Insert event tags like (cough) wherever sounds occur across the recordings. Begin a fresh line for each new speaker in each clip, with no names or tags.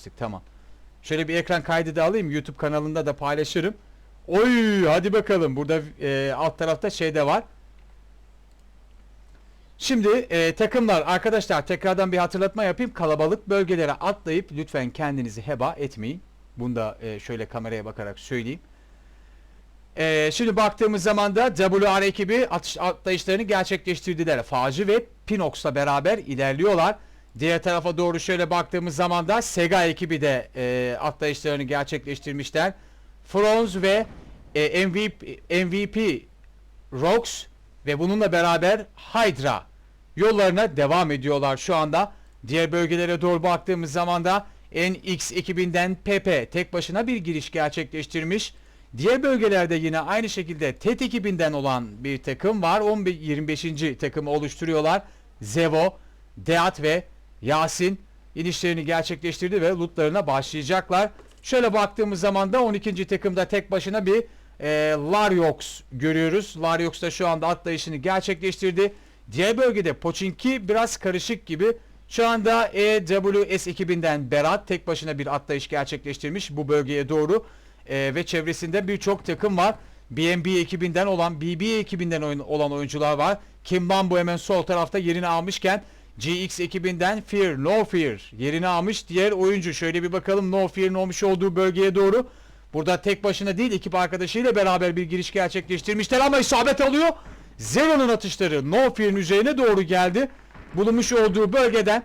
yapmıştık. Tamam. Şöyle bir ekran kaydı da alayım. YouTube kanalında da paylaşırım. Oy hadi bakalım. Burada e, alt tarafta şey de var. Şimdi e, takımlar arkadaşlar tekrardan bir hatırlatma yapayım. Kalabalık bölgelere atlayıp lütfen kendinizi heba etmeyin. Bunu da e, şöyle kameraya bakarak söyleyeyim. E, şimdi baktığımız zaman da WR ekibi atış, atlayışlarını gerçekleştirdiler. Faci ve Pinox'la beraber ilerliyorlar. Diğer tarafa doğru şöyle baktığımız zaman da Sega ekibi de e, atlayışlarını gerçekleştirmişler. Franz ve e, MVP, MVP Rox ve bununla beraber Hydra yollarına devam ediyorlar şu anda. Diğer bölgelere doğru baktığımız zaman da NX ekibinden Pepe tek başına bir giriş gerçekleştirmiş. Diğer bölgelerde yine aynı şekilde TET ekibinden olan bir takım var. 11 25. takımı oluşturuyorlar. Zevo, Deat ve Yasin inişlerini gerçekleştirdi ve lootlarına başlayacaklar. Şöyle baktığımız zaman da 12. takımda tek başına bir e, Lariox görüyoruz. Lariox da şu anda atlayışını gerçekleştirdi. Diğer bölgede Pochinki biraz karışık gibi. Şu anda EWS ekibinden Berat tek başına bir atlayış gerçekleştirmiş bu bölgeye doğru. E, ve çevresinde birçok takım var. BNB ekibinden olan, BB ekibinden oyun- olan oyuncular var. Kim Bambu hemen sol tarafta yerini almışken GX ekibinden Fear, No Fear yerini almış. Diğer oyuncu şöyle bir bakalım No Fear'ın olmuş olduğu bölgeye doğru. Burada tek başına değil ekip arkadaşıyla beraber bir giriş gerçekleştirmişler ama isabet alıyor. Zero'nun atışları No Fear'ın üzerine doğru geldi. Bulunmuş olduğu bölgeden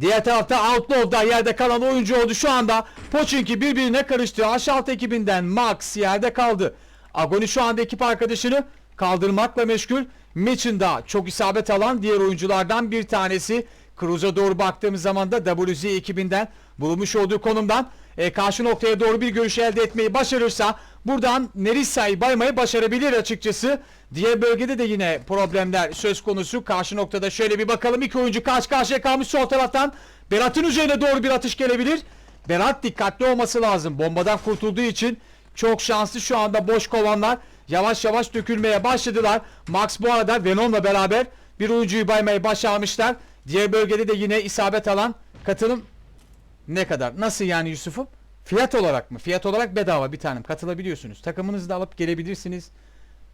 Diğer tarafta Outlaw'da yerde kalan oyuncu oldu şu anda. Pochinki birbirine karıştı. Aşağı ekibinden Max yerde kaldı. Agoni şu anda ekip arkadaşını kaldırmakla meşgul. Mitch'in da çok isabet alan diğer oyunculardan bir tanesi. Cruz'a doğru baktığımız zaman da WZ ekibinden bulunmuş olduğu konumdan e, karşı noktaya doğru bir görüş elde etmeyi başarırsa buradan Nerissa'yı baymayı başarabilir açıkçası. Diğer bölgede de yine problemler söz konusu. Karşı noktada şöyle bir bakalım. İki oyuncu karşı karşıya kalmış sol taraftan. Berat'ın üzerine doğru bir atış gelebilir. Berat dikkatli olması lazım. Bombadan kurtulduğu için çok şanslı şu anda boş kovanlar yavaş yavaş dökülmeye başladılar. Max bu arada Venom'la beraber bir oyuncuyu baymayı başarmışlar. Diğer bölgede de yine isabet alan katılım ne kadar? Nasıl yani Yusuf'um? Fiyat olarak mı? Fiyat olarak bedava bir tanem. Katılabiliyorsunuz. Takımınızı da alıp gelebilirsiniz.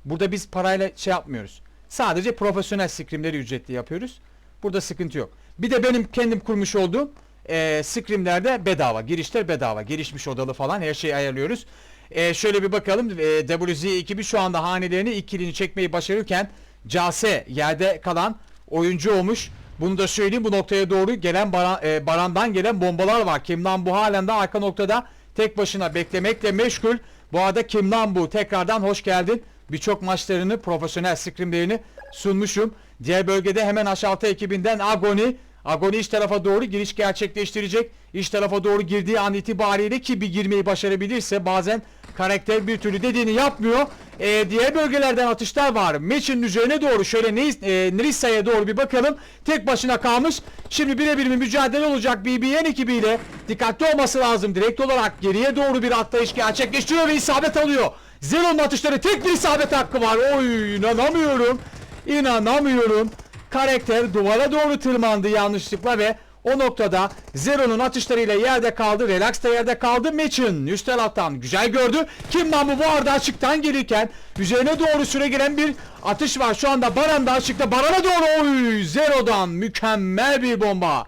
Burada biz parayla şey yapmıyoruz. Sadece profesyonel scrimleri ücretli yapıyoruz. Burada sıkıntı yok. Bir de benim kendim kurmuş olduğum e, scrimlerde bedava. Girişler bedava. Gelişmiş odalı falan her şeyi ayarlıyoruz. E, şöyle bir bakalım. E, WZ ekibi şu anda hanelerini ikilini çekmeyi başarırken Case yerde kalan oyuncu olmuş. Bunu da söyleyeyim bu noktaya doğru gelen Baran, e, Baran'dan gelen bombalar var. Kimdan bu halen de arka noktada tek başına beklemekle meşgul. Bu arada Kimdan bu tekrardan hoş geldin. Birçok maçlarını profesyonel scrimlerini sunmuşum. Diğer bölgede hemen aşağı ekibinden Agoni. Agoni iç tarafa doğru giriş gerçekleştirecek. İç tarafa doğru girdiği an itibariyle ki bir girmeyi başarabilirse bazen karakter bir türlü dediğini yapmıyor. Ee, diğer bölgelerden atışlar var. Meçin üzerine doğru şöyle Nis- e, Nirissa'ya doğru bir bakalım. Tek başına kalmış. Şimdi birebir bir mücadele olacak BBN ekibiyle. Dikkatli olması lazım. Direkt olarak geriye doğru bir atlayış gerçekleştiriyor ve isabet alıyor. Zero'nun atışları tek bir isabet hakkı var. Oy inanamıyorum. İnanamıyorum. Karakter duvara doğru tırmandı yanlışlıkla ve o noktada Zero'nun atışlarıyla yerde kaldı. Relax da yerde kaldı. Meçin üst taraftan güzel gördü. Kimman bu arada açıktan gelirken üzerine doğru süre giren bir atış var. Şu anda Baran da açıkta. Baran'a doğru oy Zero'dan mükemmel bir bomba.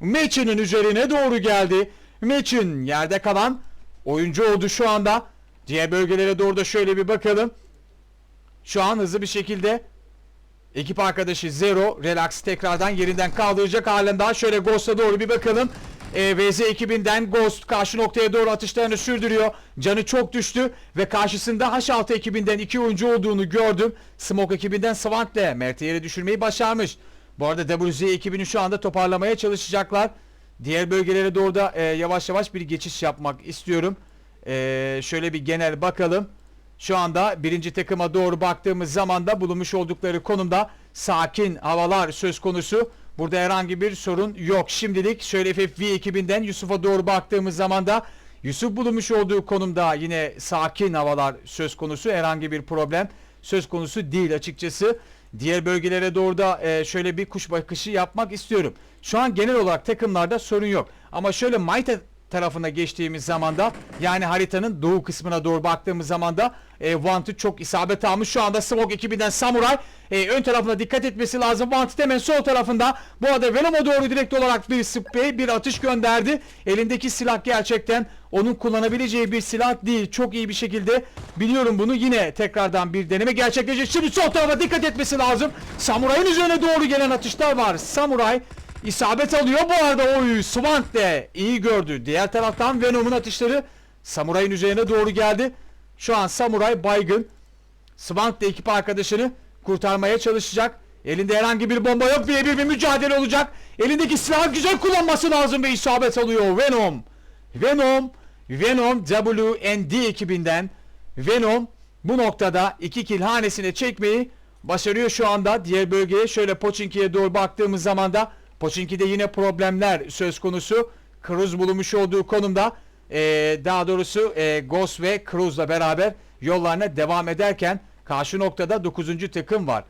Meçin'in üzerine doğru geldi. Meçin yerde kalan oyuncu oldu şu anda. Diğer bölgelere doğru da şöyle bir bakalım. Şu an hızlı bir şekilde Ekip arkadaşı Zero Relax tekrardan yerinden kaldıracak halen daha şöyle Ghost'a doğru bir bakalım. E, VZ ekibinden Ghost karşı noktaya doğru atışlarını sürdürüyor. Canı çok düştü ve karşısında H6 ekibinden iki oyuncu olduğunu gördüm. Smoke ekibinden Swant'le Mert'i yere düşürmeyi başarmış. Bu arada WZ ekibini şu anda toparlamaya çalışacaklar. Diğer bölgelere doğru da e, yavaş yavaş bir geçiş yapmak istiyorum. E, şöyle bir genel bakalım. Şu anda birinci takıma doğru baktığımız zaman da bulunmuş oldukları konumda sakin havalar söz konusu. Burada herhangi bir sorun yok. Şimdilik şöyle FFV ekibinden Yusuf'a doğru baktığımız zaman da Yusuf bulunmuş olduğu konumda yine sakin havalar söz konusu. Herhangi bir problem söz konusu değil açıkçası. Diğer bölgelere doğru da e, şöyle bir kuş bakışı yapmak istiyorum. Şu an genel olarak takımlarda sorun yok. Ama şöyle Mayta tarafına geçtiğimiz zaman da yani haritanın doğu kısmına doğru baktığımız zaman da e, Wanted çok isabet almış. Şu anda Smoke ekibinden Samuray e, ön tarafına dikkat etmesi lazım. Wanted hemen sol tarafında. Bu arada Venom'a doğru direkt olarak bir sprey, bir atış gönderdi. Elindeki silah gerçekten onun kullanabileceği bir silah değil. Çok iyi bir şekilde biliyorum bunu. Yine tekrardan bir deneme gerçekleşecek. Şimdi sol tarafa dikkat etmesi lazım. Samuray'ın üzerine doğru gelen atışlar var. Samuray isabet alıyor. Bu arada oyu Swant de iyi gördü. Diğer taraftan Venom'un atışları Samuray'ın üzerine doğru geldi. Şu an Samuray baygın. Swant de ekip arkadaşını kurtarmaya çalışacak. Elinde herhangi bir bomba yok. Birebir bir mücadele olacak. Elindeki silahı güzel kullanması lazım ve isabet alıyor Venom. Venom, Venom WND ekibinden Venom bu noktada iki kill hanesine çekmeyi başarıyor şu anda. Diğer bölgeye şöyle Pochinki'ye doğru baktığımız zaman da Pochinki'de yine problemler söz konusu. Cruz bulunmuş olduğu konumda ee, daha doğrusu e, Ghost ve Cruz'la beraber yollarına devam ederken karşı noktada 9. takım var.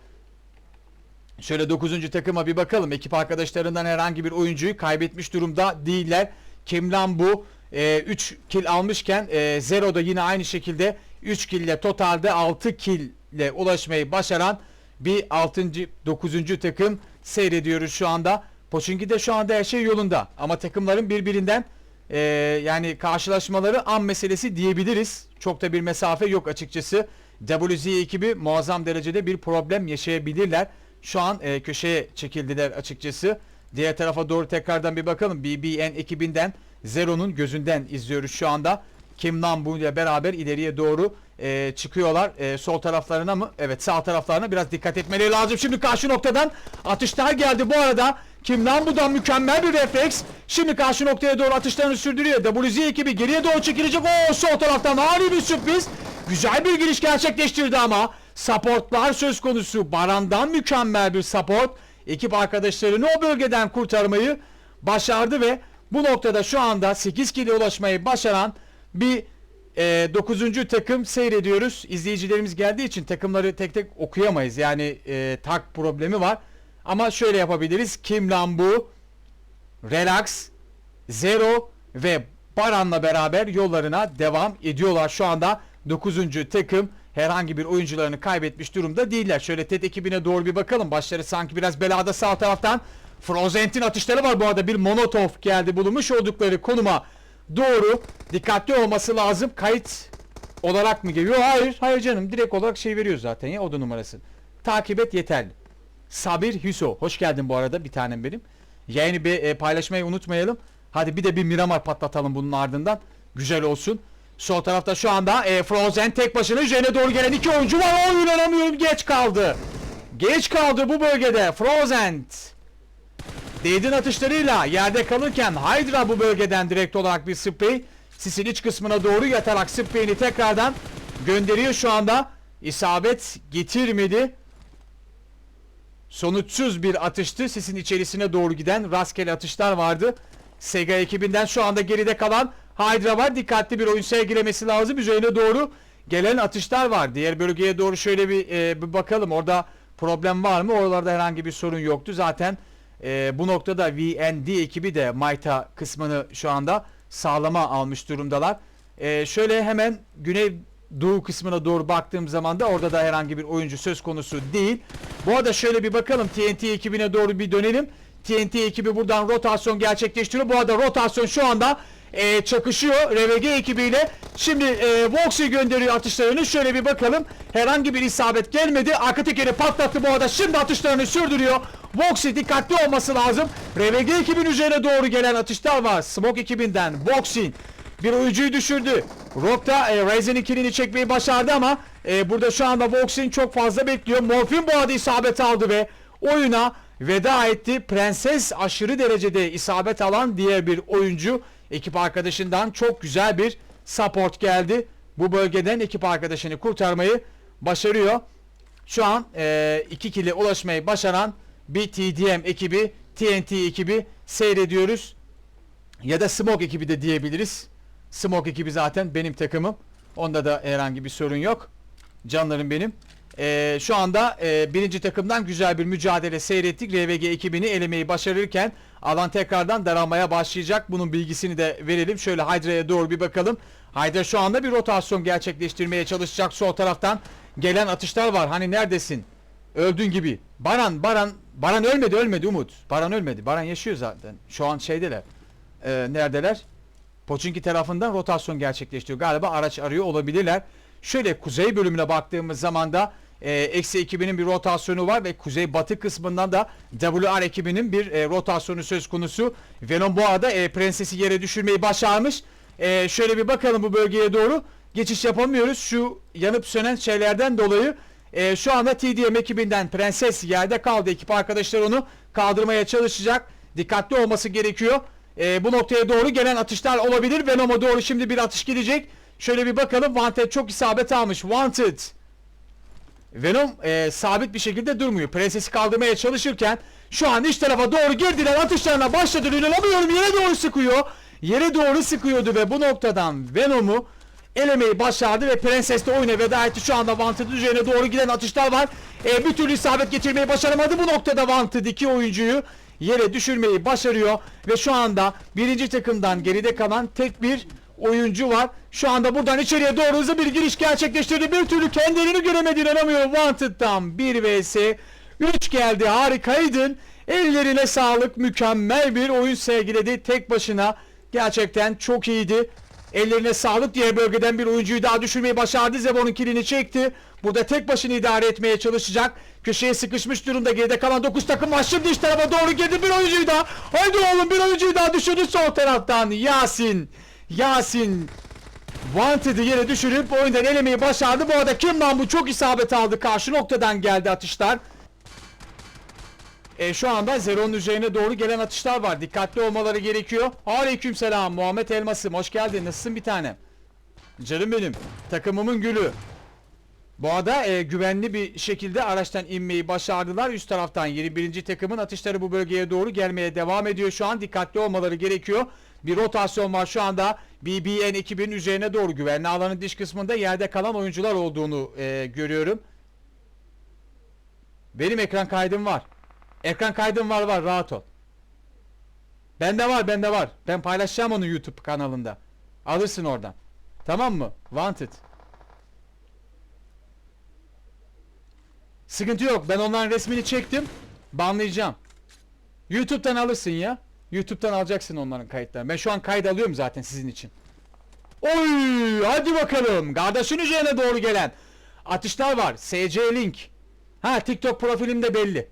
Şöyle 9. takıma bir bakalım. Ekip arkadaşlarından herhangi bir oyuncuyu kaybetmiş durumda değiller. Kimlan bu? 3 kill almışken e, Zero da yine aynı şekilde 3 kill ile totalde 6 kill ile ulaşmayı başaran bir 6. 9. takım seyrediyoruz şu anda. Pochinki'de şu anda her şey yolunda ama takımların birbirinden e, yani karşılaşmaları an meselesi diyebiliriz. Çok da bir mesafe yok açıkçası. WZ ekibi muazzam derecede bir problem yaşayabilirler. Şu an e, köşeye çekildiler açıkçası. Diğer tarafa doğru tekrardan bir bakalım. BBN ekibinden Zero'nun gözünden izliyoruz şu anda. Kim Nambu ile beraber ileriye doğru e, çıkıyorlar. E, sol taraflarına mı? Evet sağ taraflarına biraz dikkat etmeleri lazım. Şimdi karşı noktadan atışlar geldi bu arada. Kim Nambu'dan mükemmel bir refleks. Şimdi karşı noktaya doğru atışlarını sürdürüyor. WZ ekibi geriye doğru çekilecek. Oo sol taraftan ani bir sürpriz. Güzel bir giriş gerçekleştirdi ama. Supportlar söz konusu. Baran'dan mükemmel bir support. Ekip arkadaşlarını o bölgeden kurtarmayı başardı ve bu noktada şu anda 8 kilo ulaşmayı başaran bir e, 9. takım seyrediyoruz. İzleyicilerimiz geldiği için takımları tek tek okuyamayız. Yani e, tak problemi var. Ama şöyle yapabiliriz. Kim Lambu, Relax, Zero ve Baran'la beraber yollarına devam ediyorlar. Şu anda 9. takım herhangi bir oyuncularını kaybetmiş durumda değiller. Şöyle TED ekibine doğru bir bakalım. Başları sanki biraz belada sağ taraftan. Frozent'in atışları var bu arada. Bir Monotov geldi bulunmuş oldukları konuma doğru. Dikkatli olması lazım. Kayıt olarak mı geliyor? Hayır. Hayır canım. Direkt olarak şey veriyor zaten ya oda numarası. Takip et yeterli. Sabir Hüso. Hoş geldin bu arada bir tanem benim. Yayını bir e, paylaşmayı unutmayalım. Hadi bir de bir Miramar patlatalım bunun ardından. Güzel olsun. Sol tarafta şu anda e, Frozen tek başına üzerine doğru gelen iki oyuncu var. O inanamıyorum geç kaldı. Geç kaldı bu bölgede. Frozen. Deydin atışlarıyla yerde kalırken Hydra bu bölgeden direkt olarak bir sprey. Sisin iç kısmına doğru yatarak spreyini tekrardan gönderiyor şu anda. İsabet getirmedi. Sonuçsuz bir atıştı. Sisin içerisine doğru giden rastgele atışlar vardı. Sega ekibinden şu anda geride kalan Hydra var. Dikkatli bir oyun sergilemesi lazım. Üzerine doğru gelen atışlar var. Diğer bölgeye doğru şöyle bir, e, bir bakalım. Orada problem var mı? Oralarda herhangi bir sorun yoktu. Zaten e, bu noktada VND ekibi de Mayta kısmını şu anda sağlama almış durumdalar. E, şöyle hemen güney doğu kısmına doğru baktığım zaman da orada da herhangi bir oyuncu söz konusu değil. Bu arada şöyle bir bakalım TNT ekibine doğru bir dönelim. TNT ekibi buradan rotasyon gerçekleştiriyor. Bu arada rotasyon şu anda e, çakışıyor RVG ekibiyle. Şimdi e, Voxy gönderiyor atışlarını. Şöyle bir bakalım. Herhangi bir isabet gelmedi. Arka tekeri patlattı bu arada. Şimdi atışlarını sürdürüyor. Voxy dikkatli olması lazım. RVG ekibin üzerine doğru gelen atışlar var. Smoke ekibinden Voxy bir oyuncuyu düşürdü. Rock da e, Ryzen'in kilini çekmeyi başardı ama e, burada şu anda Voxin çok fazla bekliyor. Morfin bu arada isabet aldı ve oyuna veda etti. Prenses aşırı derecede isabet alan diğer bir oyuncu. Ekip arkadaşından çok güzel bir support geldi. Bu bölgeden ekip arkadaşını kurtarmayı başarıyor. Şu an e, iki kile ulaşmayı başaran bir TDM ekibi, TNT ekibi seyrediyoruz. Ya da Smoke ekibi de diyebiliriz. Smoke ekibi zaten benim takımım. Onda da herhangi bir sorun yok. Canlarım benim. Ee, şu anda e, birinci takımdan güzel bir mücadele seyrettik. RVG ekibini elemeyi başarırken alan tekrardan daralmaya başlayacak. Bunun bilgisini de verelim. Şöyle Hydra'ya doğru bir bakalım. Hydra şu anda bir rotasyon gerçekleştirmeye çalışacak. Sol taraftan gelen atışlar var. Hani neredesin? Öldün gibi. Baran, Baran, Baran ölmedi, ölmedi Umut. Baran ölmedi. Baran yaşıyor zaten. Şu an şeydeler. Ee, neredeler? Poçinki tarafından rotasyon gerçekleştiriyor. Galiba araç arıyor olabilirler. Şöyle kuzey bölümüne baktığımız zaman da eksi ekibinin bir rotasyonu var ve kuzey batı kısmından da WR ekibinin bir e, rotasyonu söz konusu. Venom Boğa da e, prensesi yere düşürmeyi başarmış. E, şöyle bir bakalım bu bölgeye doğru. Geçiş yapamıyoruz. Şu yanıp sönen şeylerden dolayı e, şu anda TDM ekibinden prenses yerde kaldı. Ekip arkadaşlar onu kaldırmaya çalışacak. Dikkatli olması gerekiyor. E, bu noktaya doğru gelen atışlar olabilir. Venom'a doğru şimdi bir atış gelecek. Şöyle bir bakalım. Wanted çok isabet almış. Wanted. Venom e, sabit bir şekilde durmuyor. Prensesi kaldırmaya çalışırken şu an iç tarafa doğru girdiler. Atışlarına başladı. İnanamıyorum. Yere doğru sıkıyor. Yere doğru sıkıyordu ve bu noktadan Venom'u elemeyi başardı ve Prenses de oyuna veda etti. Şu anda Wanted üzerine doğru giden atışlar var. E, bir türlü isabet getirmeyi başaramadı. Bu noktada Wanted iki oyuncuyu yere düşürmeyi başarıyor ve şu anda birinci takımdan geride kalan tek bir oyuncu var. Şu anda buradan içeriye doğru hızlı bir giriş gerçekleştirdi. Bir türlü kendilerini göremedi inanamıyorum. Wanted'dan 1 vs 3 geldi. Harikaydın. Ellerine sağlık. Mükemmel bir oyun sergiledi. Tek başına gerçekten çok iyiydi. Ellerine sağlık diye bölgeden bir oyuncuyu daha düşürmeyi başardı. Zebon'un kilini çekti. Burada tek başına idare etmeye çalışacak. Köşeye sıkışmış durumda geride kalan 9 takım var. Şimdi iç tarafa doğru girdi bir oyuncuyu daha. Haydi oğlum bir oyuncuyu daha düşürdü sol taraftan. Yasin. Yasin. Wanted'ı yere düşürüp oyundan elemeyi başardı. Bu arada kim lan bu çok isabet aldı. Karşı noktadan geldi atışlar. E, şu anda Zero'nun üzerine doğru gelen atışlar var. Dikkatli olmaları gerekiyor. Aleykümselam Muhammed Elmas'ım. Hoş geldin. Nasılsın bir tanem? Canım benim. Takımımın gülü. Bu arada e, güvenli bir şekilde araçtan inmeyi başardılar. Üst taraftan 21. takımın atışları bu bölgeye doğru gelmeye devam ediyor. Şu an dikkatli olmaları gerekiyor. Bir rotasyon var şu anda. BBN ekibinin üzerine doğru güvenli alanın dış kısmında yerde kalan oyuncular olduğunu e, görüyorum. Benim ekran kaydım var. Ekran kaydım var var rahat ol. Bende var bende var. Ben paylaşacağım onu YouTube kanalında. Alırsın oradan. Tamam mı? Wanted. Sıkıntı yok. Ben onların resmini çektim. Banlayacağım. YouTube'dan alırsın ya. YouTube'dan alacaksın onların kayıtlarını. Ben şu an kayıt alıyorum zaten sizin için. Oy! Hadi bakalım. Kardeşin üzerine doğru gelen atışlar var. SC Link. Ha TikTok profilimde belli.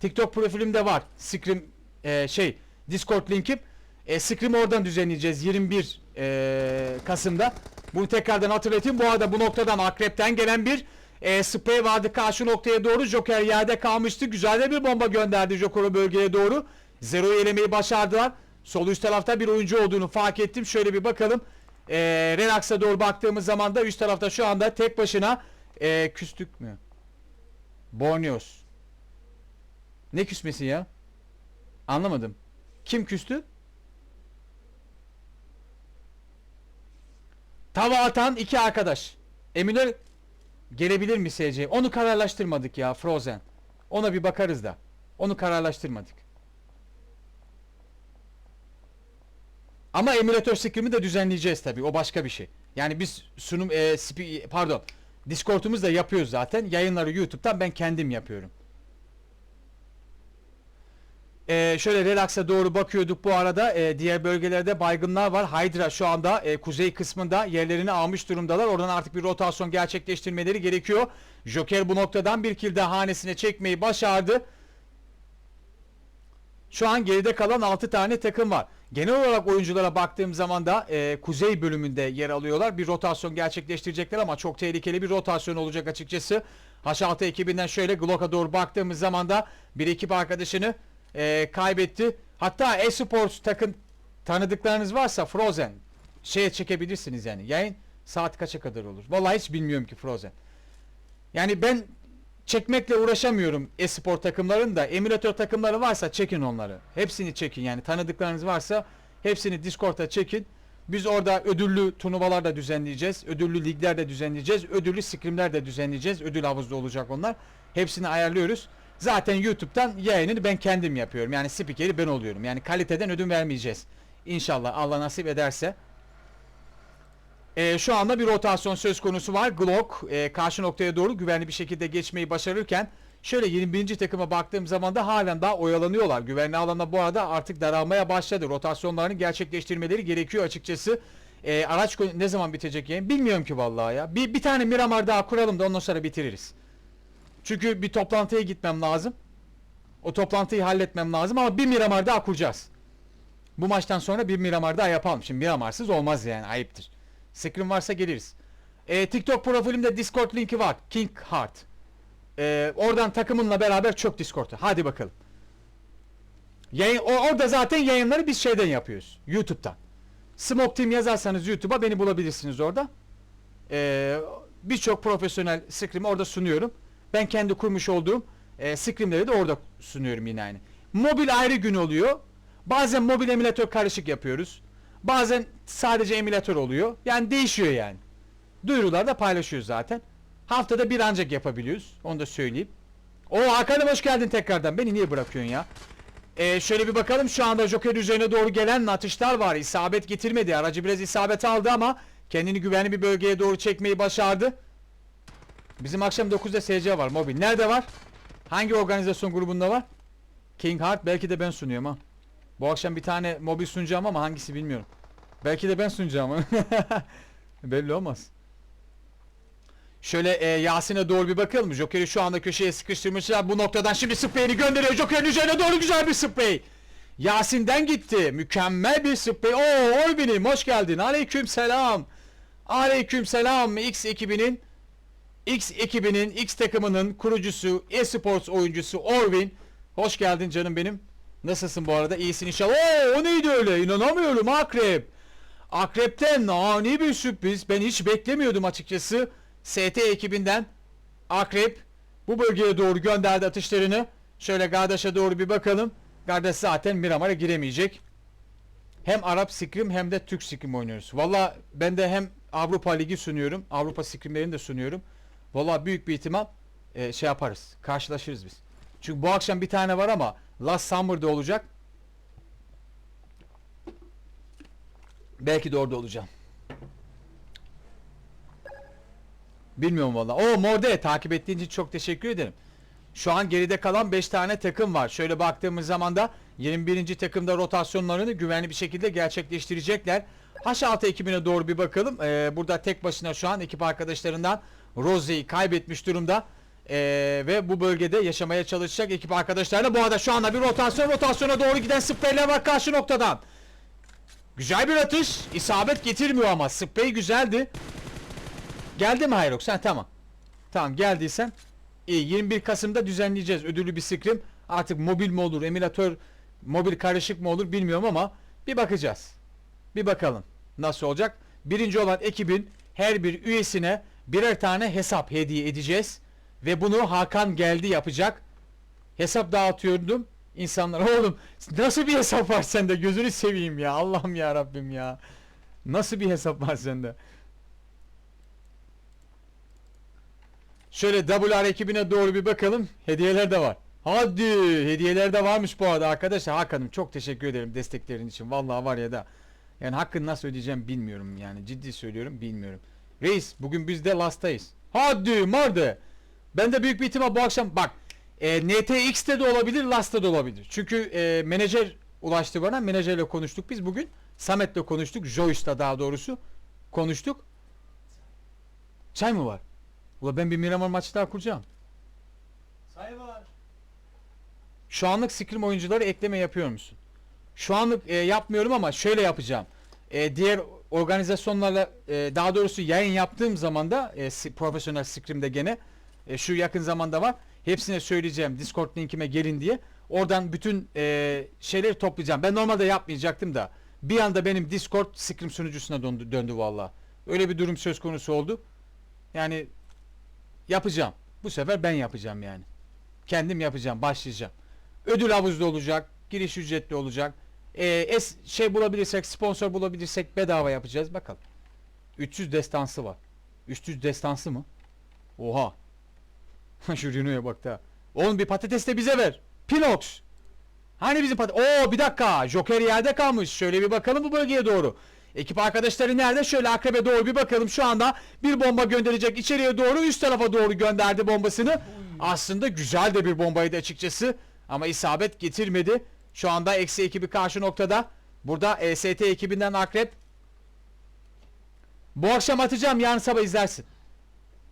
TikTok profilimde var. Scream e, şey Discord linkim. E, Scream oradan düzenleyeceğiz 21 e, Kasım'da. Bunu tekrardan hatırlatayım. Bu arada bu noktadan akrepten gelen bir e, sprey vardı karşı noktaya doğru. Joker yerde kalmıştı. Güzel de bir bomba gönderdi Joker'ı bölgeye doğru. Zero'yu elemeyi başardılar. Sol üst tarafta bir oyuncu olduğunu fark ettim. Şöyle bir bakalım. E, Relax'a doğru baktığımız zaman da üst tarafta şu anda tek başına e, küstük mü? Borneos. Ne küsmesi ya? Anlamadım. Kim küstü? Tava atan iki arkadaş. Eminör gelebilir mi SC? Onu kararlaştırmadık ya Frozen. Ona bir bakarız da. Onu kararlaştırmadık. Ama emülatör scrim'i de düzenleyeceğiz tabi. O başka bir şey. Yani biz sunum e, spi- pardon. Discord'umuzda yapıyoruz zaten. Yayınları YouTube'dan ben kendim yapıyorum. Ee, şöyle relax'a doğru bakıyorduk bu arada. Ee, diğer bölgelerde baygınlar var. Hydra şu anda e, kuzey kısmında yerlerini almış durumdalar. Oradan artık bir rotasyon gerçekleştirmeleri gerekiyor. Joker bu noktadan bir kill hanesine çekmeyi başardı. Şu an geride kalan 6 tane takım var. Genel olarak oyunculara baktığım zaman da e, kuzey bölümünde yer alıyorlar. Bir rotasyon gerçekleştirecekler ama çok tehlikeli bir rotasyon olacak açıkçası. H6 ekibinden şöyle Glock'a doğru baktığımız zaman da bir ekip arkadaşını e, kaybetti. Hatta eSports takım tanıdıklarınız varsa Frozen şeye çekebilirsiniz yani. Yayın saat kaça kadar olur? Vallahi hiç bilmiyorum ki Frozen. Yani ben çekmekle uğraşamıyorum espor takımların da emülatör takımları varsa çekin onları. Hepsini çekin yani tanıdıklarınız varsa hepsini Discord'a çekin. Biz orada ödüllü turnuvalar da düzenleyeceğiz. Ödüllü ligler de düzenleyeceğiz. Ödüllü scrimler de düzenleyeceğiz. Ödül havuzda olacak onlar. Hepsini ayarlıyoruz. Zaten YouTube'dan yayınını ben kendim yapıyorum. Yani spikeri ben oluyorum. Yani kaliteden ödün vermeyeceğiz. İnşallah Allah nasip ederse. Ee, şu anda bir rotasyon söz konusu var. Glock e, karşı noktaya doğru güvenli bir şekilde geçmeyi başarırken şöyle 21. takıma baktığım zaman da halen daha oyalanıyorlar. Güvenli alanda bu arada artık daralmaya başladı. Rotasyonlarını gerçekleştirmeleri gerekiyor açıkçası. Ee, araç ne zaman bitecek yayın bilmiyorum ki vallahi ya. Bir, bir tane Miramar daha kuralım da ondan sonra bitiririz. Çünkü bir toplantıya gitmem lazım. O toplantıyı halletmem lazım ama bir Miramar daha kuracağız. Bu maçtan sonra bir Miramar daha yapalım. Şimdi Miramarsız olmaz yani ayıptır. Screen varsa geliriz. Ee, TikTok profilimde Discord linki var. King Heart. Ee, oradan takımınla beraber çok Discord'a. Hadi bakalım. Yayın, o- orada zaten yayınları biz şeyden yapıyoruz. YouTube'dan. Smoke Team yazarsanız YouTube'a beni bulabilirsiniz orada. Ee, Birçok profesyonel scrim'i orada sunuyorum. Ben kendi kurmuş olduğum e, scrimleri de orada sunuyorum yine aynı. Mobil ayrı gün oluyor. Bazen mobil emülatör karışık yapıyoruz. Bazen sadece emülatör oluyor. Yani değişiyor yani. Duyurular da paylaşıyoruz zaten. Haftada bir ancak yapabiliyoruz. Onu da söyleyeyim. O Hakan'ım hoş geldin tekrardan. Beni niye bırakıyorsun ya? Ee, şöyle bir bakalım şu anda Joker üzerine doğru gelen atışlar var. İsabet getirmedi. Aracı biraz isabet aldı ama kendini güvenli bir bölgeye doğru çekmeyi başardı. Bizim akşam 9'da SC var mobil. Nerede var? Hangi organizasyon grubunda var? King Heart belki de ben sunuyorum ha. Bu akşam bir tane mobil sunacağım ama hangisi bilmiyorum. Belki de ben sunacağım. (laughs) Belli olmaz. Şöyle e, Yasin'e doğru bir bakalım. Joker'i şu anda köşeye sıkıştırmışlar. Bu noktadan şimdi spreyini gönderiyor. Joker'in üzerine doğru güzel bir sprey. Yasin'den gitti. Mükemmel bir sprey. Oo Orbinim hoş geldin. Aleyküm selam. Aleyküm selam. X ekibinin X ekibinin, X takımının kurucusu, e-sports oyuncusu Orvin. Hoş geldin canım benim. Nasılsın bu arada? İyisin inşallah. Oo, o neydi öyle? İnanamıyorum Akrep. Akrep'ten ani bir sürpriz. Ben hiç beklemiyordum açıkçası. ST ekibinden Akrep bu bölgeye doğru gönderdi atışlarını. Şöyle Gardaş'a doğru bir bakalım. Gardaş zaten Miramar'a giremeyecek. Hem Arap Scrim hem de Türk Scrim oynuyoruz. Valla ben de hem Avrupa Ligi sunuyorum. Avrupa Scrim'lerini de sunuyorum. Valla büyük bir ihtimal e, şey yaparız. Karşılaşırız biz. Çünkü bu akşam bir tane var ama Last Summer'da olacak. Belki de orada olacağım. Bilmiyorum valla. O Morde takip ettiğin için çok teşekkür ederim. Şu an geride kalan 5 tane takım var. Şöyle baktığımız zaman da 21. takımda rotasyonlarını güvenli bir şekilde gerçekleştirecekler. H6 ekibine doğru bir bakalım. Ee, burada tek başına şu an ekip arkadaşlarından Rose'yi kaybetmiş durumda. Ee, ve bu bölgede yaşamaya çalışacak ekip arkadaşlarına. Bu arada şu anda bir rotasyon rotasyona doğru giden spreyler var karşı noktadan. Güzel bir atış. İsabet getirmiyor ama. Sprey güzeldi. Geldi mi Hyrox? Ha tamam. Tamam geldiysen. İyi 21 Kasım'da düzenleyeceğiz ödüllü bir scrim. Artık mobil mi olur, emülatör mobil karışık mı olur bilmiyorum ama bir bakacağız. Bir bakalım nasıl olacak. Birinci olan ekibin her bir üyesine birer tane hesap hediye edeceğiz. Ve bunu Hakan geldi yapacak. Hesap dağıtıyordum. İnsanlar oğlum nasıl bir hesap var sende gözünü seveyim ya Allah'ım ya Rabbim ya. Nasıl bir hesap var sende? Şöyle WR ekibine doğru bir bakalım. Hediyeler de var. Hadi hediyeler de varmış bu arada arkadaşlar. Hakan'ım çok teşekkür ederim desteklerin için. Vallahi var ya da yani hakkını nasıl ödeyeceğim bilmiyorum yani. Ciddi söylüyorum bilmiyorum. Reis bugün biz de Last'tayız. Hadi marde. Ben de büyük bir ihtimal bu akşam bak e, NTX'te de olabilir Last'ta da olabilir. Çünkü e, menajer ulaştı bana. Menajerle konuştuk biz bugün. Samet'le konuştuk. Joyce'da daha doğrusu konuştuk. Çay mı var? Ula ben bir Miramar maçı daha kuracağım.
Say var.
Şu anlık Scrim oyuncuları ekleme yapıyor musun? Şu anlık e, yapmıyorum ama şöyle yapacağım. E, diğer organizasyonlarla e, daha doğrusu yayın yaptığım zaman da e, profesyonel Scrim'de gene e, şu yakın zamanda var. Hepsine söyleyeceğim Discord linkime gelin diye. Oradan bütün e, şeyleri toplayacağım. Ben normalde yapmayacaktım da bir anda benim Discord Scrim sunucusuna döndü, döndü valla. Öyle bir durum söz konusu oldu. Yani yapacağım. Bu sefer ben yapacağım yani. Kendim yapacağım, başlayacağım. Ödül havuzda olacak, giriş ücretli olacak. Ee, es şey bulabilirsek, sponsor bulabilirsek bedava yapacağız. Bakalım. 300 destansı var. 300 destansı mı? Oha. (laughs) Şu Rino'ya bak da. Oğlum bir patates de bize ver. Pinox. Hani bizim patates? Oo bir dakika. Joker yerde kalmış. Şöyle bir bakalım bu bölgeye doğru. Ekip arkadaşları nerede? Şöyle akrebe doğru bir bakalım. Şu anda bir bomba gönderecek içeriye doğru üst tarafa doğru gönderdi bombasını. Aslında güzel de bir bombaydı açıkçası. Ama isabet getirmedi. Şu anda eksi ekibi karşı noktada. Burada EST ekibinden akrep. Bu akşam atacağım yarın sabah izlersin.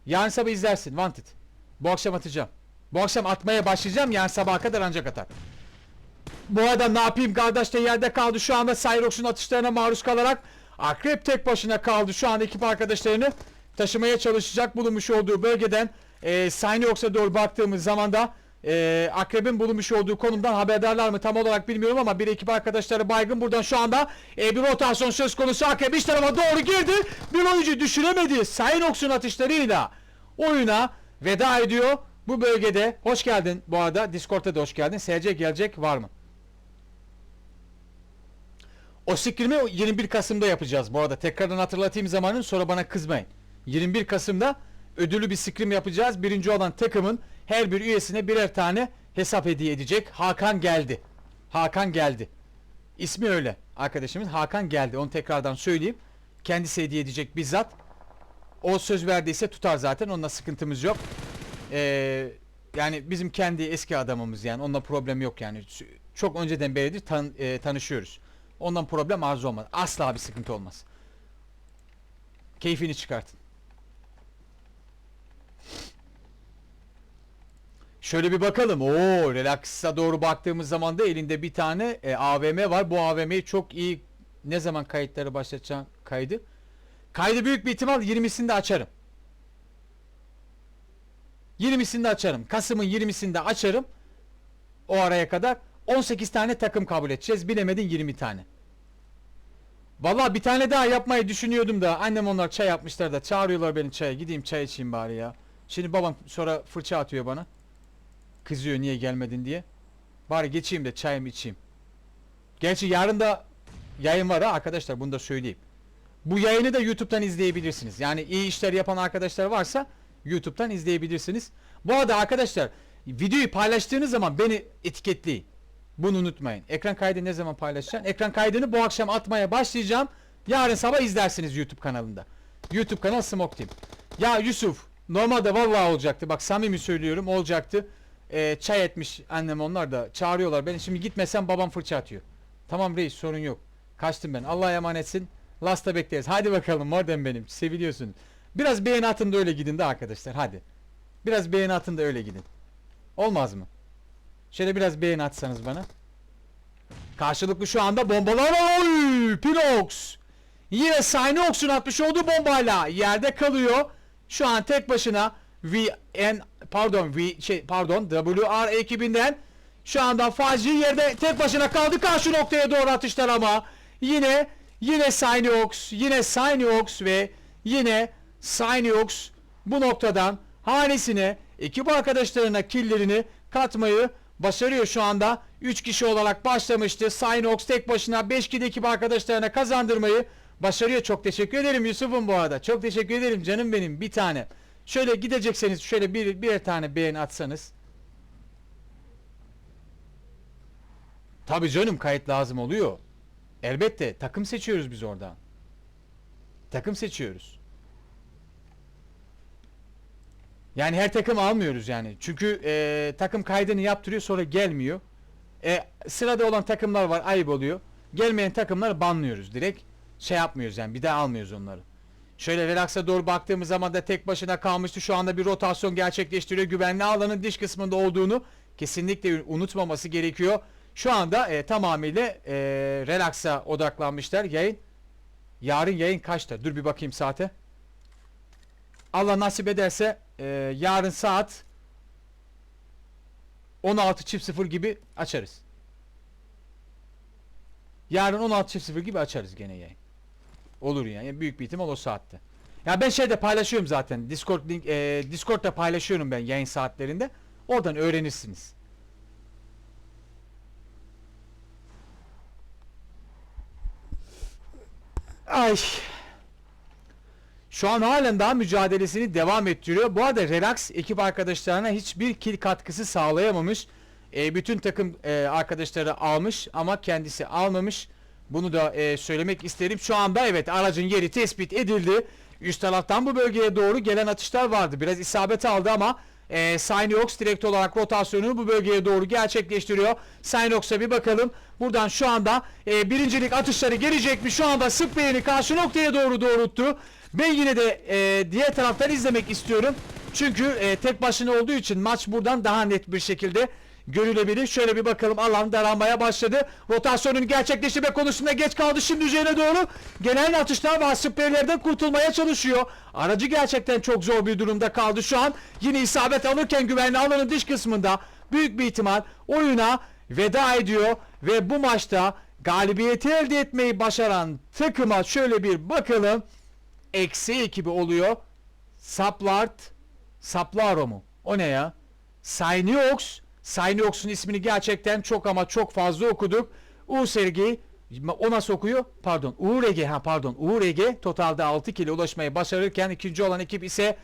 Yarın sabah izlersin Wanted. Bu akşam atacağım. Bu akşam atmaya başlayacağım yarın sabaha kadar ancak atar. Bu arada ne yapayım kardeş de yerde kaldı. Şu anda Cyrox'un atışlarına maruz kalarak Akrep tek başına kaldı. Şu anda ekip arkadaşlarını taşımaya çalışacak bulunmuş olduğu bölgeden e, Cyrox'a doğru baktığımız zaman da e, Akrep'in bulunmuş olduğu konumdan haberdarlar mı? Tam olarak bilmiyorum ama bir ekip arkadaşları baygın. Buradan şu anda e, bir rotasyon söz konusu. Akrep iç tarafa doğru girdi. Bir oyuncu düşüremedi Cyrox'un atışlarıyla. Oyuna veda ediyor bu bölgede hoş geldin bu arada Discord'da da hoş geldin SC gelecek var mı? O sikrimi 21 Kasım'da yapacağız bu arada. Tekrardan hatırlatayım zamanın sonra bana kızmayın. 21 Kasım'da ödüllü bir sikrim yapacağız. Birinci olan takımın her bir üyesine birer tane hesap hediye edecek. Hakan geldi. Hakan geldi. İsmi öyle arkadaşımız. Hakan geldi. Onu tekrardan söyleyeyim. Kendisi hediye edecek bizzat. O söz verdiyse tutar zaten. Onunla sıkıntımız yok. Ee, yani bizim kendi eski adamımız yani. Onunla problem yok yani. Çok önceden beridir tan- e, tanışıyoruz. Ondan problem arzu olmaz. Asla bir sıkıntı olmaz. Keyfini çıkartın. Şöyle bir bakalım. Oo, relaxa doğru baktığımız zaman da elinde bir tane e, AVM var. Bu AVM'yi çok iyi ne zaman kayıtları başlatacağım kaydı? Kaydı büyük bir ihtimal 20'sinde açarım. 20'sinde açarım. Kasım'ın 20'sinde açarım. O araya kadar 18 tane takım kabul edeceğiz. Bilemedin 20 tane. Vallahi bir tane daha yapmayı düşünüyordum da annem onlar çay yapmışlar da çağırıyorlar beni çaya. Gideyim çay içeyim bari ya. Şimdi babam sonra fırça atıyor bana. Kızıyor niye gelmedin diye. Bari geçeyim de çayımı içeyim. Gerçi yarın da yayın var ha arkadaşlar bunu da söyleyeyim. Bu yayını da YouTube'dan izleyebilirsiniz. Yani iyi işler yapan arkadaşlar varsa YouTube'dan izleyebilirsiniz. Bu arada arkadaşlar videoyu paylaştığınız zaman beni etiketleyin. Bunu unutmayın. Ekran kaydı ne zaman paylaşacağım? Ekran kaydını bu akşam atmaya başlayacağım. Yarın sabah izlersiniz YouTube kanalında. YouTube kanal Smoke Team. Ya Yusuf normalde vallahi olacaktı. Bak samimi söylüyorum olacaktı. Ee, çay etmiş annem onlar da çağırıyorlar beni. Şimdi gitmesem babam fırça atıyor. Tamam reis sorun yok. Kaçtım ben. Allah'a emanetsin. Lasta bekleriz. Hadi bakalım modem benim. Seviliyorsun. Biraz beğeni atın da öyle gidin de arkadaşlar. Hadi. Biraz beğeni atın da öyle gidin. Olmaz mı? Şöyle biraz beğeni atsanız bana. Karşılıklı şu anda bombalar oy Pinox. Yine Synox'un atmış olduğu bombayla yerde kalıyor. Şu an tek başına VN pardon V şey pardon WR ekibinden şu anda Faci yerde tek başına kaldı karşı noktaya doğru atışlar ama yine yine Synox yine Synox ve yine Synox bu noktadan hanesine ekip arkadaşlarına killerini katmayı başarıyor şu anda. 3 kişi olarak başlamıştı. Synox tek başına 5 kişi ekip arkadaşlarına kazandırmayı başarıyor. Çok teşekkür ederim Yusuf'um bu arada. Çok teşekkür ederim canım benim bir tane. Şöyle gidecekseniz şöyle bir bir tane beğeni atsanız. Tabii canım kayıt lazım oluyor. Elbette takım seçiyoruz biz oradan. Takım seçiyoruz. Yani her takım almıyoruz yani. Çünkü e, takım kaydını yaptırıyor sonra gelmiyor. E, sırada olan takımlar var ayıp oluyor. Gelmeyen takımları banlıyoruz direkt. Şey yapmıyoruz yani bir daha almıyoruz onları. Şöyle relaxa doğru baktığımız zaman da tek başına kalmıştı. Şu anda bir rotasyon gerçekleştiriyor. Güvenli alanın dış kısmında olduğunu kesinlikle unutmaması gerekiyor. Şu anda e, tamamıyla e, relaxa odaklanmışlar. Yayın yarın yayın kaçta? Dur bir bakayım saate. Allah nasip ederse e, yarın saat 16.00 gibi açarız. Yarın 16.00 gibi açarız gene yayın. Olur yani büyük bir ihtimal o saatte. Ya ben şeyde paylaşıyorum zaten. Discord link e, Discord'da paylaşıyorum ben yayın saatlerinde. Oradan öğrenirsiniz. Ay. Şu an halen daha mücadelesini devam ettiriyor. Bu arada Relax ekip arkadaşlarına hiçbir kill katkısı sağlayamamış. E, bütün takım e, arkadaşları almış ama kendisi almamış. Bunu da e, söylemek isterim. Şu anda evet aracın yeri tespit edildi. Üst taraftan bu bölgeye doğru gelen atışlar vardı. Biraz isabet aldı ama e, Synox direkt olarak rotasyonunu bu bölgeye doğru gerçekleştiriyor. Synox'a bir bakalım. Buradan şu anda e, birincilik atışları gelecek mi? Şu anda spreyini karşı noktaya doğru doğrulttu. Ben yine de e, diğer taraftan izlemek istiyorum. Çünkü e, tek başına olduğu için maç buradan daha net bir şekilde görülebilir. Şöyle bir bakalım alan daralmaya başladı. Rotasyonun gerçekleştirme konusunda geç kaldı. Şimdi üzerine doğru gelen atışlar var. Spreylerden kurtulmaya çalışıyor. Aracı gerçekten çok zor bir durumda kaldı şu an. Yine isabet alırken güvenli alanın dış kısmında büyük bir ihtimal oyuna veda ediyor. Ve bu maçta galibiyeti elde etmeyi başaran takıma şöyle bir bakalım. Eksi ekibi oluyor. Saplart Saplaro mu? O ne ya? Syniox. Syniox'un ismini gerçekten çok ama çok fazla okuduk. U Sergi o nasıl okuyor? Pardon. URG ha pardon. URG totalde 6 kilo ulaşmayı başarırken ikinci olan ekip ise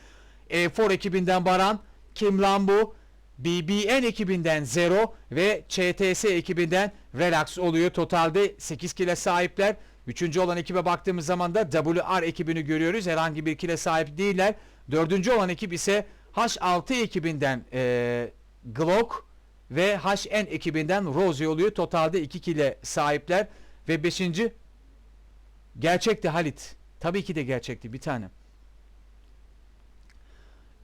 E4 ekibinden Baran, Kim Lambu, BBN ekibinden Zero ve ÇTS ekibinden Relax oluyor. Totalde 8 kile sahipler. Üçüncü olan ekibe baktığımız zaman da WR ekibini görüyoruz. Herhangi bir kile sahip değiller. Dördüncü olan ekip ise H6 ekibinden eee Glock ve HN ekibinden Rosie oluyor. Totalde 2 kile sahipler. Ve beşinci gerçekti Halit. Tabii ki de gerçekti bir tane.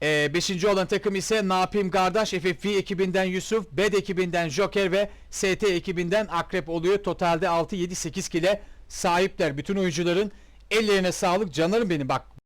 Ee, beşinci olan takım ise Ne yapayım kardeş FFV ekibinden Yusuf, BED ekibinden Joker ve ST ekibinden Akrep oluyor. Totalde 6, 7, 8 kile sahipler. Bütün oyuncuların ellerine sağlık. Canlarım benim bak